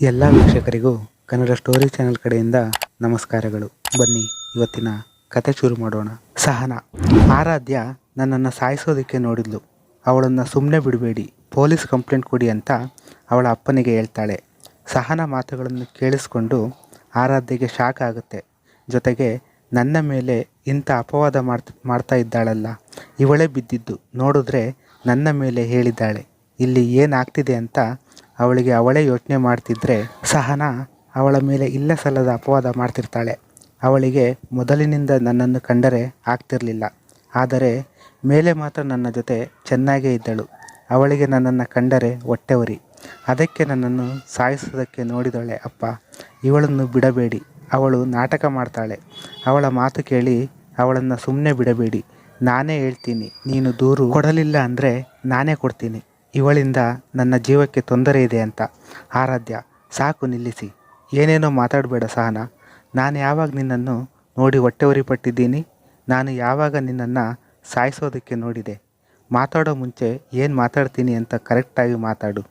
ಎಲ್ಲ ವೀಕ್ಷಕರಿಗೂ Kannada story channel ಕಡೆಯಿಂದ ನಮಸ್ಕಾರಗಳು. ಬನ್ನಿ, ಇವತ್ತಿನ ಕತೆ ಶುರು ಮಾಡೋಣ. ಸಹನ. ಆರಾಧ್ಯ ನನ್ನನ್ನು ಸಾಯಿಸೋದಕ್ಕೆ ನೋಡಿದ್ಲು. ಅವಳನ್ನು ಸುಮ್ಮನೆ ಬಿಡಬೇಡಿ, ಪೊಲೀಸ್ ಕಂಪ್ಲೇಂಟ್ ಕೊಡಿ ಅಂತ ಅವಳ ಅಪ್ಪನಿಗೆ ಹೇಳ್ತಾಳೆ. ಸಹನ ಮಾತುಗಳನ್ನು ಕೇಳಿಸ್ಕೊಂಡು ಆರಾಧ್ಯಗೆ ಶಾಕ್ ಆಗುತ್ತೆ. ಜೊತೆಗೆ ನನ್ನ ಮೇಲೆ ಇಂಥ ಅಪವಾದ ಮಾಡ್ತಾ ಇದ್ದಾಳಲ್ಲ, ಇವಳೇ ಬಿದ್ದಿದ್ದು. ನೋಡಿದ್ರೆ ನನ್ನ ಮೇಲೆ ಹೇಳಿದ್ದಾಳೆ. ಇಲ್ಲಿ ಏನಾಗ್ತಿದೆ ಅಂತ ಅವಳಿಗೆ ಅವಳೇ ಯೋಚನೆ ಮಾಡ್ತಿದ್ರೆ ಸಹನ ಅವಳ ಮೇಲೆ ಇಲ್ಲ ಸಲ್ಲದ ಅಪವಾದ ಮಾಡ್ತಿರ್ತಾಳೆ. ಅವಳಿಗೆ ಮೊದಲಿನಿಂದ ನನ್ನನ್ನು ಕಂಡರೆ ಆಗ್ತಿರಲಿಲ್ಲ. ಆದರೆ ಮೇಲೆ ಮಾತ್ರ ನನ್ನ ಜೊತೆ ಚೆನ್ನಾಗೇ ಇದ್ದಳು. ಅವಳಿಗೆ ನನ್ನನ್ನು ಕಂಡರೆ ಹೊಟ್ಟೆವರಿ. ಅದಕ್ಕೆ ನನ್ನನ್ನು ಸಾಯಿಸೋದಕ್ಕೆ ನೋಡಿದಳೆ ಅಪ್ಪ, ಇವಳನ್ನು ಬಿಡಬೇಡಿ. ಅವಳು ನಾಟಕ ಮಾಡ್ತಾಳೆ. ಅವಳ ಮಾತು ಕೇಳಿ ಅವಳನ್ನು ಸುಮ್ಮನೆ ಬಿಡಬೇಡಿ. ನಾನೇ ಹೇಳ್ತೀನಿ, ನೀನು ದೂರು ಕೊಡಲಿಲ್ಲ ಅಂದರೆ ನಾನೇ ಕೊಡ್ತೀನಿ. ಇವಳಿಂದ ನನ್ನ ಜೀವಕ್ಕೆ ತೊಂದರೆ ಇದೆ ಅಂತ ಆರಾಧ್ಯ, ಸಾಕು ನಿಲ್ಲಿಸಿ. ಏನೇನೋ ಮಾತಾಡಬೇಡ ಸಹನ. ನಾನು ಯಾವಾಗ ನಿನ್ನನ್ನು ನೋಡಿ ಹೊಟ್ಟೆ ಉರಿಪಟ್ಟಿದ್ದೀನಿ ನಾನು ಯಾವಾಗ ನಿನ್ನನ್ನು ಸಾಯಿಸೋದಕ್ಕೆ ನೋಡಿದೆ? ಮಾತಾಡೋ ಮುಂಚೆ ಏನು ಮಾತಾಡ್ತೀನಿ ಅಂತ ಕರೆಕ್ಟಾಗಿ ಮಾತಾಡು.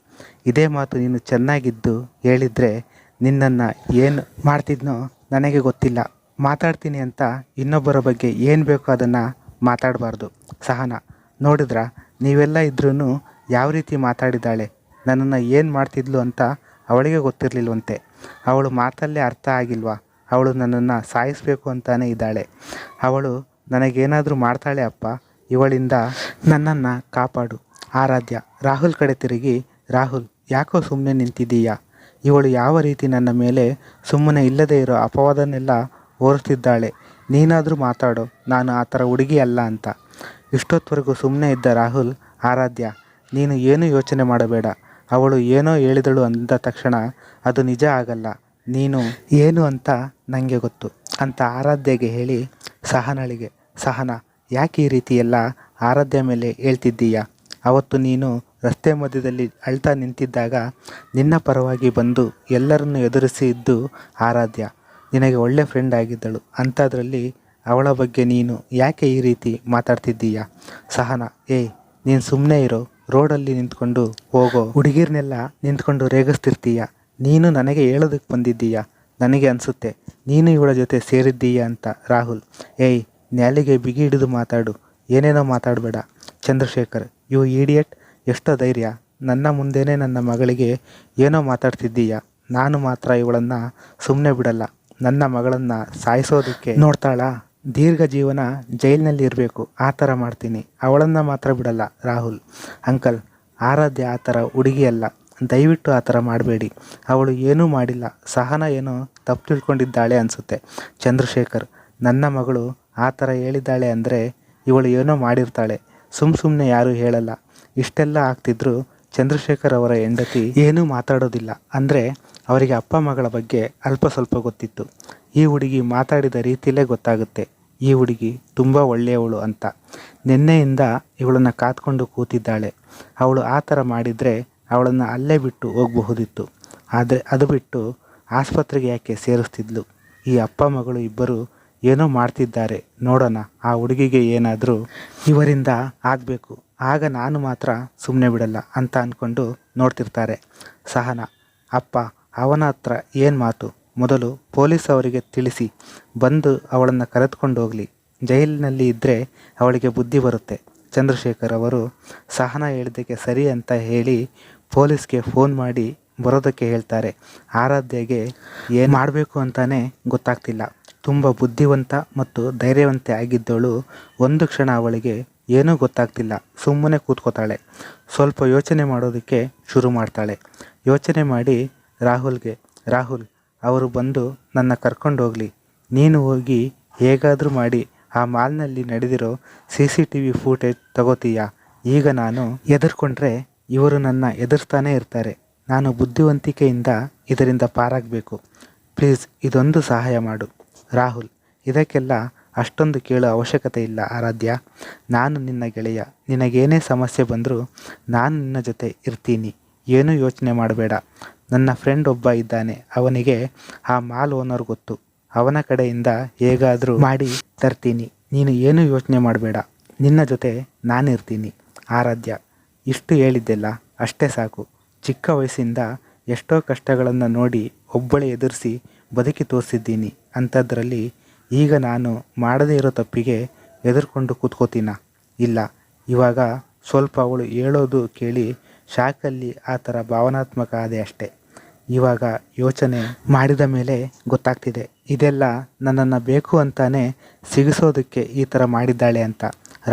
ಇದೇ ಮಾತು ನೀನು ಚೆನ್ನಾಗಿದ್ದು ಹೇಳಿದರೆ ನಿನ್ನನ್ನು ಏನು ಮಾಡ್ತಿದ್ನೋ ನನಗೆ ಗೊತ್ತಿಲ್ಲ. ಮಾತಾಡ್ತೀನಿ ಅಂತ ಇನ್ನೊಬ್ಬರ ಬಗ್ಗೆ ಏನು ಬೇಕೋ ಅದನ್ನು ಮಾತಾಡಬಾರ್ದು. ಸಹನ, ನೋಡಿದ್ರ? ನೀವೆಲ್ಲ ಇದ್ರೂ ಯಾವ ರೀತಿ ಮಾತಾಡಿದ್ದಾಳೆ? ನನ್ನನ್ನು ಏನು ಮಾಡ್ತಿದ್ಲು ಅಂತ ಅವಳಿಗೆ ಗೊತ್ತಿರಲಿಲ್ವಂತೆ. ಅವಳು ಮಾತಲ್ಲೇ ಅರ್ಥ ಆಗಿಲ್ವಾ? ಅವಳು ನನ್ನನ್ನು ಸಾಯಿಸಬೇಕು ಅಂತಾನೇ ಇದ್ದಾಳೆ. ಅವಳು ನನಗೇನಾದರೂ ಮಾಡ್ತಾಳೆ ಅಪ್ಪ, ಇವಳಿಂದ ನನ್ನನ್ನು ಕಾಪಾಡು. ಆರಾಧ್ಯ, ರಾಹುಲ್ ಕಡೆ ತಿರುಗಿ, ರಾಹುಲ್, ಯಾಕೋ ಸುಮ್ಮನೆ ನಿಂತಿದ್ದೀಯಾ? ಇವಳು ಯಾವ ರೀತಿ ನನ್ನ ಮೇಲೆ ಸುಮ್ಮನೆ ಇಲ್ಲದೇ ಇರೋ ಅಪವಾದನೆಲ್ಲ ಓರಿಸ್ತಿದ್ದಾಳೆ. ನೀನಾದರೂ ಮಾತಾಡು, ನಾನು ಆ ಥರ ಹುಡುಗಿ ಅಲ್ಲ ಅಂತ. ಇಷ್ಟೊತ್ತವರೆಗೂ ಸುಮ್ಮನೆ ಇದ್ದ ರಾಹುಲ್, ಆರಾಧ್ಯ ನೀನು ಏನೂ ಯೋಚನೆ ಮಾಡಬೇಡ. ಅವಳು ಏನೋ ಹೇಳಿದಳು ಅಂದ ತಕ್ಷಣ ಅದು ನಿಜ ಆಗಲ್ಲ. ನೀನು ಏನು ಅಂತ ನನಗೆ ಗೊತ್ತು ಅಂತ ಆರಾಧ್ಯಗೆ ಹೇಳಿ ಸಹನಳಿಗೆ, ಸಹನ, ಯಾಕೆ ಈ ರೀತಿ ಎಲ್ಲ ಆರಾಧ್ಯ ಮೇಲೆ ಹೇಳ್ತಿದ್ದೀಯ? ಅವತ್ತು ನೀನು ರಸ್ತೆ ಮಧ್ಯದಲ್ಲಿ ಅಳ್ತಾ ನಿಂತಿದ್ದಾಗ ನಿನ್ನ ಪರವಾಗಿ ಬಂದು ಎಲ್ಲರನ್ನು ಎದುರಿಸಿ ಇದ್ದು ಆರಾಧ್ಯ, ನಿನಗೆ ಒಳ್ಳೆ ಫ್ರೆಂಡ್ ಆಗಿದ್ದಳು. ಅಂಥದ್ರಲ್ಲಿ ಅವಳ ಬಗ್ಗೆ ನೀನು ಯಾಕೆ ಈ ರೀತಿ ಮಾತಾಡ್ತಿದ್ದೀಯಾ? ಸಹನ, ಏಯ್, ನೀನು ಸುಮ್ಮನೆ ಇರೋ. ರೋಡಲ್ಲಿ ನಿಂತ್ಕೊಂಡು, ಹೋಗೋ ಹುಡುಗಿರ್ನೆಲ್ಲ ನಿಂತ್ಕೊಂಡು ರೇಗಿಸ್ತಿರ್ತೀಯ? ನೀನು ನನಗೆ ಹೇಳೋದಕ್ಕೆ ಬಂದಿದ್ದೀಯಾ? ನನಗೆ ಅನಿಸುತ್ತೆ, ನೀನು ಇವಳ ಜೊತೆ ಸೇರಿದ್ದೀಯ ಅಂತ ರಾಹುಲ್. ಏಯ್, ನ್ಯಾಲಿಗೆ ಬಿಗಿ ಹಿಡಿದು ಮಾತಾಡು. ಏನೇನೋ ಮಾತಾಡಬೇಡ. ಚಂದ್ರಶೇಖರ್, ಯು ಈಡಿಯಟ್, ಎಷ್ಟೋ ಧೈರ್ಯ. ನನ್ನ ಮುಂದೆನೇ ನನ್ನ ಮಗಳಿಗೆ ಏನೋ ಮಾತಾಡ್ತಿದ್ದೀಯ? ನಾನು ಮಾತ್ರ ಇವಳನ್ನು ಸುಮ್ಮನೆ ಬಿಡಲ್ಲ. ನನ್ನ ಮಗಳನ್ನು ಸಾಯಿಸೋದಕ್ಕೆ ನೋಡ್ತಾಳಾ? ದೀರ್ಘ ಜೀವನ ಜೈಲಿನಲ್ಲಿ ಇರಬೇಕು. ಆ ಥರ ಮಾಡ್ತೀನಿ. ಅವಳನ್ನು ಮಾತ್ರ ಬಿಡಲ್ಲ, ರಾಹುಲ್. ಅಂಕಲ್, ಆರಾಧ್ಯ ಆ ಥರ ಹುಡುಗಿಯಲ್ಲ ದಯವಿಟ್ಟು ಆ ಥರ ಮಾಡಬೇಡಿ. ಅವಳು ಏನೂ ಮಾಡಿಲ್ಲ. ಸಹನ ಏನೋ ತಪ್ಪು ತಿಳ್ಕೊಂಡಿದ್ದಾಳೆ ಅನಿಸುತ್ತೆ. ಚಂದ್ರಶೇಖರ್, ನನ್ನ ಮಗಳು ಆ ಥರ ಹೇಳಿದ್ದಾಳೆ ಅಂದರೆ ಇವಳು ಏನೋ ಮಾಡಿರ್ತಾಳೆ. ಸುಮ್ಮ ಸುಮ್ಮನೆ ಯಾರೂ ಹೇಳಲ್ಲ. ಇಷ್ಟೆಲ್ಲ ಆಗ್ತಿದ್ರು ಚಂದ್ರಶೇಖರ್ ಅವರ ಹೆಂಡತಿ ಏನೂ ಮಾತಾಡೋದಿಲ್ಲ. ಅಂದರೆ ಅವರಿಗೆ ಅಪ್ಪ ಮಗಳ ಬಗ್ಗೆ ಅಲ್ಪ ಸ್ವಲ್ಪ ಗೊತ್ತಿತ್ತು. ಈ ಹುಡುಗಿ ಮಾತಾಡಿದ ರೀತಿಯಲ್ಲೇ ಗೊತ್ತಾಗುತ್ತೆ. ಈ ಹುಡುಗಿ ತುಂಬ ಒಳ್ಳೆಯವಳು ಅಂತ. ನಿನ್ನೆಯಿಂದ ಇವಳನ್ನು ಕಾತ್ಕೊಂಡು ಕೂತಿದ್ದಾಳೆ. ಅವಳು ಆ ಥರ ಮಾಡಿದರೆ ಅವಳನ್ನು ಅಲ್ಲೇ ಬಿಟ್ಟು ಹೋಗಬಹುದಿತ್ತು. ಆದರೆ ಅದು ಬಿಟ್ಟು ಆಸ್ಪತ್ರೆಗೆ ಯಾಕೆ ಸೇರಿಸ್ತಿದ್ಲು? ಈ ಅಪ್ಪ ಮಗಳು ಇಬ್ಬರು ಏನೋ ಮಾಡ್ತಿದ್ದಾರೆ. ನೋಡೋಣ, ಆ ಹುಡುಗಿಗೆ ಏನಾದರೂ ಇವರಿಂದ ಆಗಬೇಕು. ಆಗ ನಾನು ಮಾತ್ರ ಸುಮ್ಮನೆ ಬಿಡಲ್ಲ ಅಂತ ಅಂದ್ಕೊಂಡು ನೋಡ್ತಿರ್ತಾರೆ. ಸಹನ, ಅಪ್ಪ, ಅವನ ಹತ್ರ ಏನು ಮಾತು? ಮೊದಲು ಪೊಲೀಸ್ ಅವರಿಗೆ ತಿಳಿಸಿ, ಬಂದು ಅವಳನ್ನು ಕರೆದುಕೊಂಡು ಹೋಗಲಿ. ಜೈಲಿನಲ್ಲಿ ಇದ್ದರೆ ಅವಳಿಗೆ ಬುದ್ಧಿ ಬರುತ್ತೆ. ಚಂದ್ರಶೇಖರ್ ಅವರು, ಸಹನ ಹೇಳಿದ್ದಕ್ಕೆ ಸರಿ ಅಂತ ಹೇಳಿ ಪೊಲೀಸ್ಗೆ ಫೋನ್ ಮಾಡಿ ಬರೋದಕ್ಕೆ ಹೇಳ್ತಾರೆ. ಆರಾಧ್ಯಗೆ ಏನು ಮಾಡಬೇಕು ಅಂತಲೇ ಗೊತ್ತಾಗ್ತಿಲ್ಲ. ತುಂಬ ಬುದ್ಧಿವಂತ ಮತ್ತು ಧೈರ್ಯವಂತೆ ಆಗಿದ್ದವಳು ಒಂದು ಕ್ಷಣ ಅವಳಿಗೆ ಏನೂ ಗೊತ್ತಾಗ್ತಿಲ್ಲ. ಸುಮ್ಮನೆ ಕೂತ್ಕೋತಾಳೆ. ಸ್ವಲ್ಪ ಯೋಚನೆ ಮಾಡೋದಕ್ಕೆ ಶುರು ಮಾಡ್ತಾಳೆ. ಯೋಚನೆ ಮಾಡಿ ರಾಹುಲ್ಗೆ, ರಾಹುಲ್ ಅವರು ಬಂದು ನನ್ನ ಕರ್ಕೊಂಡು ಹೋಗಲಿ. ನೀನು ಹೋಗಿ ಹೇಗಾದರೂ ಮಾಡಿ. ಆ ಮಾಲ್ನಲ್ಲಿ ನಡೆದಿರೋ C C T V footage ತಗೋತೀಯ? ಈಗ ನಾನು ಎದುರ್ಕೊಂಡ್ರೆ ಇವರು ನನ್ನ ಎದುರಿಸ್ತಾನೇ ಇರ್ತಾರೆ. ನಾನು ಬುದ್ಧಿವಂತಿಕೆಯಿಂದ ಇದರಿಂದ ಪಾರಾಗಬೇಕು. ಪ್ಲೀಸ್ ಇದೊಂದು ಸಹಾಯ ಮಾಡು. ರಾಹುಲ್, ಇದಕ್ಕೆಲ್ಲ ಅಷ್ಟೊಂದು ಕೇಳೋ ಅವಶ್ಯಕತೆ ಇಲ್ಲ, ಆರಾಧ್ಯ. ನಾನು ನಿನ್ನ ಗೆಳೆಯ. ನಿನಗೇನೇ ಸಮಸ್ಯೆ ಬಂದರೂ ನಾನು ನಿನ್ನ ಜೊತೆ ಇರ್ತೀನಿ. ಏನೂ ಯೋಚನೆ ಮಾಡಬೇಡ. ನನ್ನ ಫ್ರೆಂಡ್ ಒಬ್ಬ ಇದ್ದಾನೆ. ಅವನಿಗೆ ಆ ಮಾಲ್ ಓನರ್ ಗೊತ್ತು. ಅವನ ಕಡೆಯಿಂದ ಹೇಗಾದರೂ ಮಾಡಿ ತರ್ತೀನಿ. ನೀನು ಏನೂ ಯೋಚನೆ ಮಾಡಬೇಡ. ನಿನ್ನ ಜೊತೆ ನಾನಿರ್ತೀನಿ. ಆರಾಧ್ಯ, ಇಷ್ಟು ಹೇಳಿದ್ದೆಲ್ಲ ಅಷ್ಟೇ ಸಾಕು. ಚಿಕ್ಕ ವಯಸ್ಸಿಂದ ಎಷ್ಟೋ ಕಷ್ಟಗಳನ್ನು ನೋಡಿ ಒಬ್ಬಳೆ ಎದುರಿಸಿ ಬದುಕಿ ತೋರಿಸಿದ್ದೀನಿ ಅಂಥದ್ರಲ್ಲಿ ಈಗ ನಾನು ಮಾಡದೇ ಇರೋ ತಪ್ಪಿಗೆ ಎದುರ್ಕೊಂಡು ಕೂತ್ಕೋತೀನ? ಇಲ್ಲ. ಇವಾಗ ಸ್ವಲ್ಪ ಅವಳು ಹೇಳೋದು ಕೇಳಿ ಶಾಕಲ್ಲಿ ಆ ಥರ ಭಾವನಾತ್ಮಕ ಆದೆ ಅಷ್ಟೆ. ಇವಾಗ ಯೋಚನೆ ಮಾಡಿದ ಮೇಲೆ ಗೊತ್ತಾಗ್ತಿದೆ. ಇದೆಲ್ಲ ನನ್ನನ್ನು ಬೇಕು ಅಂತಾನೆ ಸಿಗಿಸೋದಕ್ಕೆ ಈ ಥರ ಮಾಡಿದ್ದಾಳೆ ಅಂತ.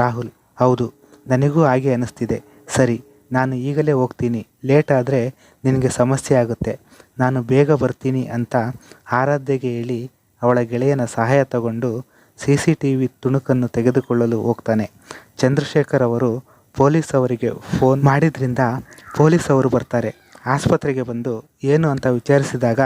ರಾಹುಲ್, ಹೌದು, ನನಗೂ ಹಾಗೆ ಅನ್ನಿಸ್ತಿದೆ ಸರಿ, ನಾನು ಈಗಲೇ ಹೋಗ್ತೀನಿ. ಲೇಟ್ ಆದರೆ ನಿನಗೆ ಸಮಸ್ಯೆ ಆಗುತ್ತೆ. ನಾನು ಬೇಗ ಬರ್ತೀನಿ ಅಂತ ಆರಾಧ್ಯಗೆ ಹೇಳಿ ಅವಳ ಗೆಳೆಯನ ಸಹಾಯ ತಗೊಂಡು ಸಿ ಸಿ ಟಿ ವಿ ತುಣುಕನ್ನು ತೆಗೆದುಕೊಳ್ಳಲು ಹೋಗ್ತಾನೆ. ಚಂದ್ರಶೇಖರ್ ಅವರು ಪೊಲೀಸ್ ಅವರಿಗೆ ಫೋನ್ ಮಾಡಿದ್ರಿಂದ ಪೊಲೀಸ್ ಅವರು ಬರ್ತಾರೆ. ಆಸ್ಪತ್ರೆಗೆ ಬಂದು ಏನು ಅಂತ ವಿಚಾರಿಸಿದಾಗ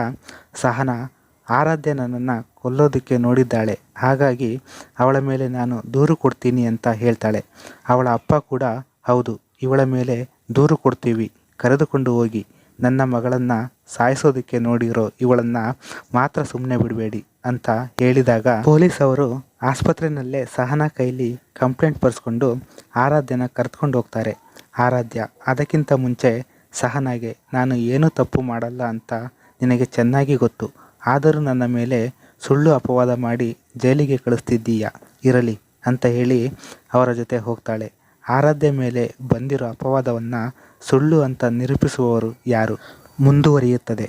ಸಹನಾ ಆರಾಧ್ಯ ನನ್ನನ್ನು ಕೊಲ್ಲೋದಕ್ಕೆ ನೋಡಿದ್ದಾಳೆ. ಹಾಗಾಗಿ ಅವಳ ಮೇಲೆ ನಾನು ದೂರು ಕೊಡ್ತೀನಿ ಅಂತ ಹೇಳ್ತಾಳೆ. ಅವಳ ಅಪ್ಪ ಕೂಡ, ಹೌದು, ಇವಳ ಮೇಲೆ ದೂರು ಕೊಡ್ತೀವಿ. ಕರೆದುಕೊಂಡು ಹೋಗಿ. ನನ್ನ ಮಗಳನ್ನು ಸಾಯಿಸೋದಕ್ಕೆ ನೋಡಿರೋ ಇವಳನ್ನು ಮಾತ್ರ ಸುಮ್ಮನೆ ಬಿಡಬೇಡಿ ಅಂತ ಹೇಳಿದಾಗ ಪೊಲೀಸ್ ಅವರು ಆಸ್ಪತ್ರೆಯಲ್ಲೇ ಸಹನ ಕೈಲಿ ಕಂಪ್ಲೇಂಟ್ ಬರೆಸ್ಕೊಂಡು ಆರಾಧ್ಯನ ಕರೆದುಕೊಂಡು ಹೋಗ್ತಾರೆ. ಆರಾಧ್ಯ ಅದಕ್ಕಿಂತ ಮುಂಚೆ ಸಹನಾಗೆ, ನಾನು ಏನೂ ತಪ್ಪು ಮಾಡಲ್ಲ ಅಂತ ನಿನಗೆ ಚೆನ್ನಾಗಿ ಗೊತ್ತು. ಆದರೂ ನನ್ನ ಮೇಲೆ ಸುಳ್ಳು ಅಪವಾದ ಮಾಡಿ ಜೈಲಿಗೆ ಕಳಿಸ್ತಿದ್ದೀಯಾ? ಇರಲಿ, ಅಂತ ಹೇಳಿ ಅವರ ಜೊತೆ ಹೋಗ್ತಾಳೆ. ಆರಾಧ್ಯ ಮೇಲೆ ಬಂದಿರೋ ಅಪವಾದವನ್ನು ಸುಳ್ಳು ಅಂತ ನಿರೂಪಿಸುವವರು ಯಾರು? ಮುಂದುವರಿಯುತ್ತದೆ.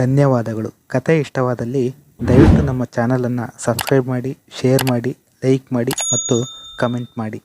ಧನ್ಯವಾದಗಳು. ಕತೆ ಇಷ್ಟವಾದಲ್ಲಿ ದಯವಿಟ್ಟು ನಮ್ಮ ಚಾನಲನ್ನು ಸಬ್ಸ್ಕ್ರೈಬ್ ಮಾಡಿ, ಶೇರ್ ಮಾಡಿ, ಲೈಕ್ ಮಾಡಿ ಮತ್ತು ಕಮೆಂಟ್ ಮಾಡಿ.